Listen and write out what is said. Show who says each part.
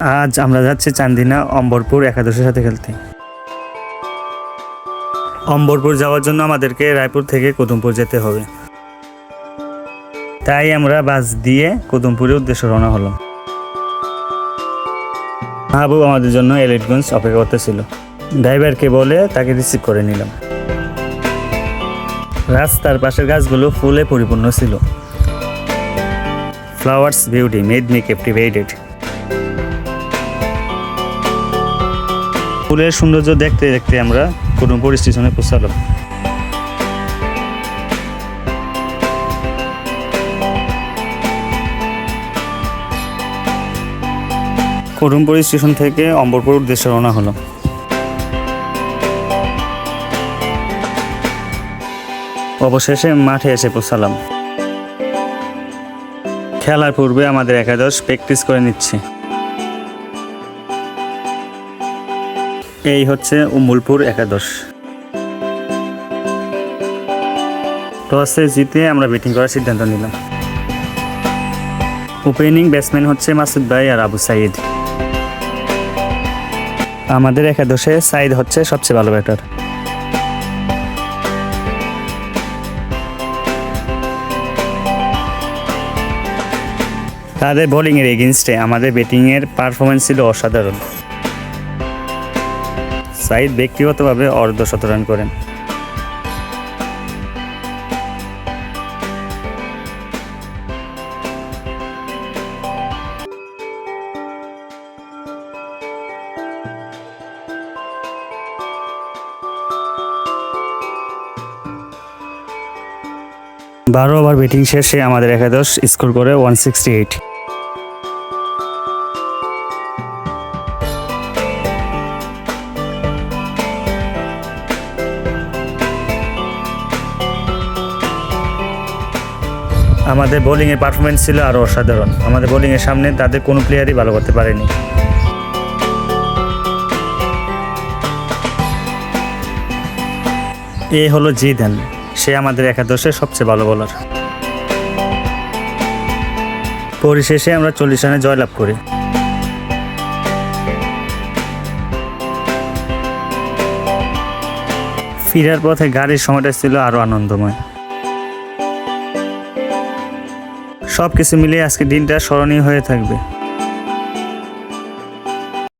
Speaker 1: আজ আমরা যাচ্ছি চান্দিনা অম্বরপুর একাদশের সাথে খেলতে। অম্বরপুর যাওয়ার জন্য আমাদেরকে রায়পুর থেকে কুতুমপুর যেতে হবে। তাই আমরা বাস দিয়ে কুতুমপুরের উদ্দেশ্যে রওনা হলাম। মাহবুব আমাদের জন্য এলিটগঞ্জ অপেক্ষা করতেছিল। ড্রাইভারকে বলে তাকে রিসিভ করে নিলাম। রাস্তার পাশের গাছগুলো ফুলে পরিপূর্ণ ছিল। Flowers beauty made me captivated ফুলের সৌন্দর্য দেখতে দেখতে আমরা কুটুমপুর স্টেশনে পৌঁছালাম। কুটুমপুর স্টেশন থেকে অম্বরপুর উদ্দেশ্যে রওনা হলো অবশেষে মাঠে এসে পৌঁছালাম। খেলার পূর্বে আমাদের একাদশ প্র্যাকটিস করে নিচ্ছে। এই হচ্ছে উমুলপুর একাদশ। টসে জিতে আমরা ব্যাটিং করার সিদ্ধান্ত নিলাম। ওপেনিং ব্যাটসম্যান হচ্ছে মাসুদ ভাই আর আবু সাইদ। আমাদের একাদশে সাইদ হচ্ছে সবচেয়ে ভালো ব্যাটার তাদের বোলিংয়ের এগেনস্টে আমাদের ব্যাটিংয়ের পারফরমেন্স ছিল অসাধারণ। সাইদ ব্যক্তিগতভাবে অর্ধ শতরান করেন। বারো ওভার ব্যাটিং শেষে আমাদের একাদশ স্কোর করে ওয়ান সিক্সটি এইট আমাদের বোলিংয়ের পারফরমেন্স ছিল আরও অসাধারণ। আমাদের বোলিংয়ের সামনে তাদের কোনো প্লেয়ারই ভালো করতে পারেনি। এ হলো জিদান। সে আমাদের একাদশের সবচেয়ে ভালো বলার পরিশেষে আমরা চল্লিশ রানে জয়লাভ করি। ফিরার পথে গাড়ির সময়টা ছিল আরও আনন্দময়। সব কিছু মিলিয়ে আজকে দিনটা স্মরণীয় হয়ে থাকবে।